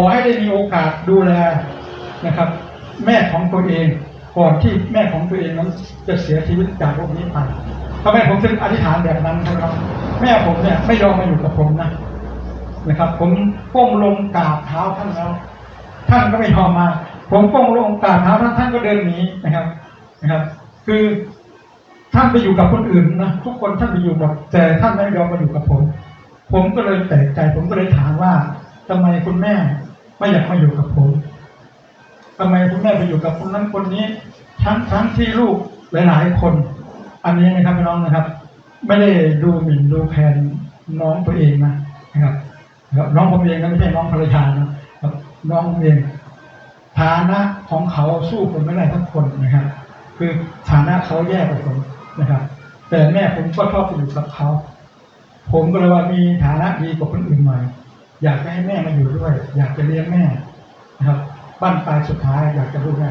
อให้ได้มีโอกาสดูแลนะครับ แม่ของตัวเองก่อนที่แม่ของตัวเองนั้นจะเสียชีวิตจากโรคนี้ไปทำไมผมถึงอธิษฐานแบบนั้นครับ แม่ผมเนี่ยไม่ยอมมาอยู่กับผมนะนะครับ ผมก้มลงกราบเท้าท่านแล้ว ท่านก็ไม่ยอมมา ผมก้มลงกราบเท้าท่านท่านก็เดินหนีนะครับนะครับ คือท่านไปอยู่กับคนอื่นนะทุกคนท่านไปอยู่หมดแต่ท่านไม่ยอมมาอยู่กับผม ผมก็เลยแปลกใจ ผมก็เลยถามว่าทำไมคุณแม่ ไม่อยากมาอยู่กับผมทำไมคุณแม่ไปอยู่กับคนนั้นคนนี้ ทั้งทั้งที่ลูกหลาย ๆ คน อันนี้นะครับพี่น้องนะครับ ไม่ได้ดูหมิ่นดูแคลนน้องตัวเองนะนะครับนะครับน้องผมเองก็ไม่ใช่น้องภรรยานะครับ น้องผมเองฐานะของเขาสู้ผมไม่ได้ทั้งคนนะครับ คือฐานะเขาแย่กว่าผมนะครับ แต่แม่ผมก็ชอบไปอยู่กับเขา ผมก็เลยว่ามีฐานะดีกว่าคนอื่นหน่อย อยากจะให้แม่มาอยู่ด้วย อยากจะเลี้ยงแม่นะครับบ้านปลายสุดท้ายอยากจะรู้แม่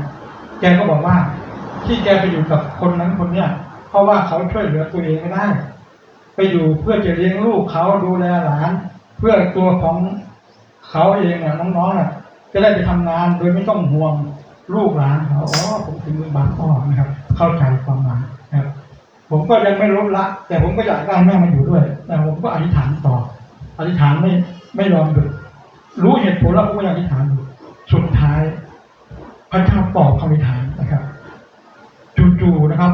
แกก็บอกว่า ที่แกไปอยู่กับคนนั้นคนเนี้ยเพราะว่าเขาช่วยเหลือตัวเองไม่ได้ ไปอยู่เพื่อจะเลี้ยงลูกเขาดูแลหลาน เพื่อตัวของเขาเองเน่ะน้องๆน่ะจะได้ไปทำงานโดยไม่ต้องห่วงลูกหลานเขาอ๋อผมถึงมือบางอ้อนะครับ เข้าใจความหมายนะครับ ผมก็ยังไม่รู้ละ แต่ผมก็อยากได้แม่มาอยู่ด้วย แต่ผมก็อธิษฐานต่อ อธิษฐานไม่ ไม่ยอมหยุดรู้เหตุผลแล้วผมก็ยังอธิษฐานอยู่สุดท้าย พระเจ้าตอบคำอธิษฐานนะครับจู่ๆนะครับ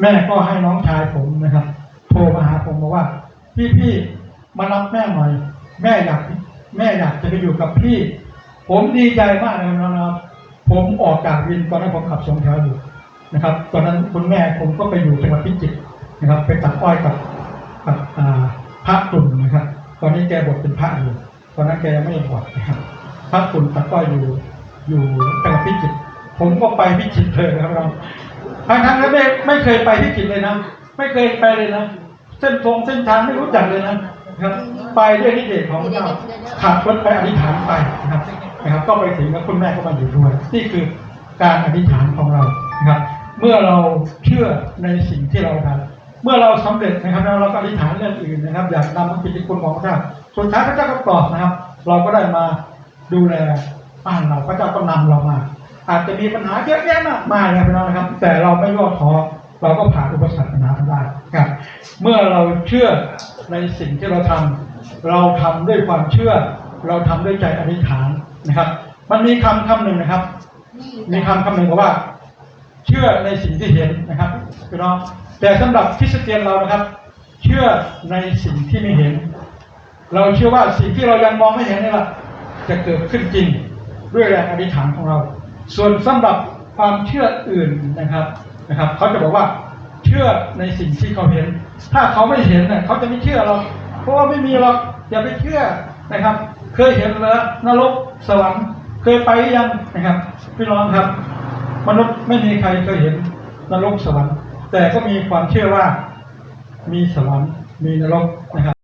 แม่ก็ให้น้องชายผมนะครับ โทรมาหาผมบอกว่า พี่พี่ๆมารับแม่หน่อย แม่อยากแม่อยากจะไปอยู่กับพี่ ผมดีใจมากเลยนะครับผมออกจากวินตอนนั้นผมขับสองแถวอยู่นะครับ ตอนนั้นคุณแม่ผมก็ไปอยู่จังหวัดพิจิตรนะครับ ไปตัดอ้อยกับกับพระตุ่นนะครับ ตอนนี้แกบวชเป็นพระอยู่ตอนนั้นแกยังไม่บวชนะครับพระตุ่นตัดอ้อยอยู่อยู่จังหวัดพิจิตรผมก็ไปพิจิตรเลยครับเราทั้งทั้งที่ไม่ไม่เคยไปพิจิตรเลยนะไม่เคยไปเลยนะเส้นทงเส้นทางไม่รู้จักเลยนะครับ ไปด้วยนิเดชของพระเจ้าขับรถไปอธิษฐานไปนะครับนะครับ ก็ไปถึงแล้วคุณแม่ก็มาอยู่ด้วยนี่คือการอธิษฐานของเรานะครับ เมื่อเราเชื่อในสิ่งที่เราทำ เมื่อเราสำเร็จนะครับแล้วเราก็อธิษฐานเรื่องอื่นนะครับ อยากนำพระกิจคุณของพระเจ้าสุดท้ายพระเจ้าก็ตอบนะครับ เราก็ได้มาดูแลบ้านเราพระเจ้าก็นำเรามา อาจจะมีปัญหาเยอะแยะมากมายนะพี่น้องนะครับ แต่เราไม่ย่อท้อเราก็ผ่านอุปสรรคปัญหาได้ครับ เมื่อเราเชื่อในสิ่งที่เราทำเราทำด้วยความเชื่อ เราทำด้วยใจอธิษฐานนะครับ มันมีคำคำหนึ่งนะครับ มีคำคำหนึ่งบอกว่า เชื่อในสิ่งที่เห็นนะครับพี่น้อง แต่สำหรับคริสเตียนเรานะครับ เชื่อในสิ่งที่ไม่เห็น เราเชื่อว่าสิ่งที่เรายังมองไม่เห็นนี่แหละจะเกิดขึ้นจริงด้วยแรงอธิษฐานของเรา ส่วนสำหรับความเชื่ออื่นนะครับนะครับเขาจะบอกว่าเชื่อในสิ่งที่เขาเห็น ถ้าเขาไม่เห็นเนี่ยเขาจะไม่เชื่อเราเพราะว่าไม่มีหรอกอย่าไปเชื่อนะครับ เคยเห็นแล้วนรกสวรรค์เคยไปยังนะครับพี่น้องครับ มนุษย์ไม่มีใครเคยเห็นนรกสวรรค์ แต่ก็มีความเชื่อว่ามีสวรรค์มีนรกนะครับ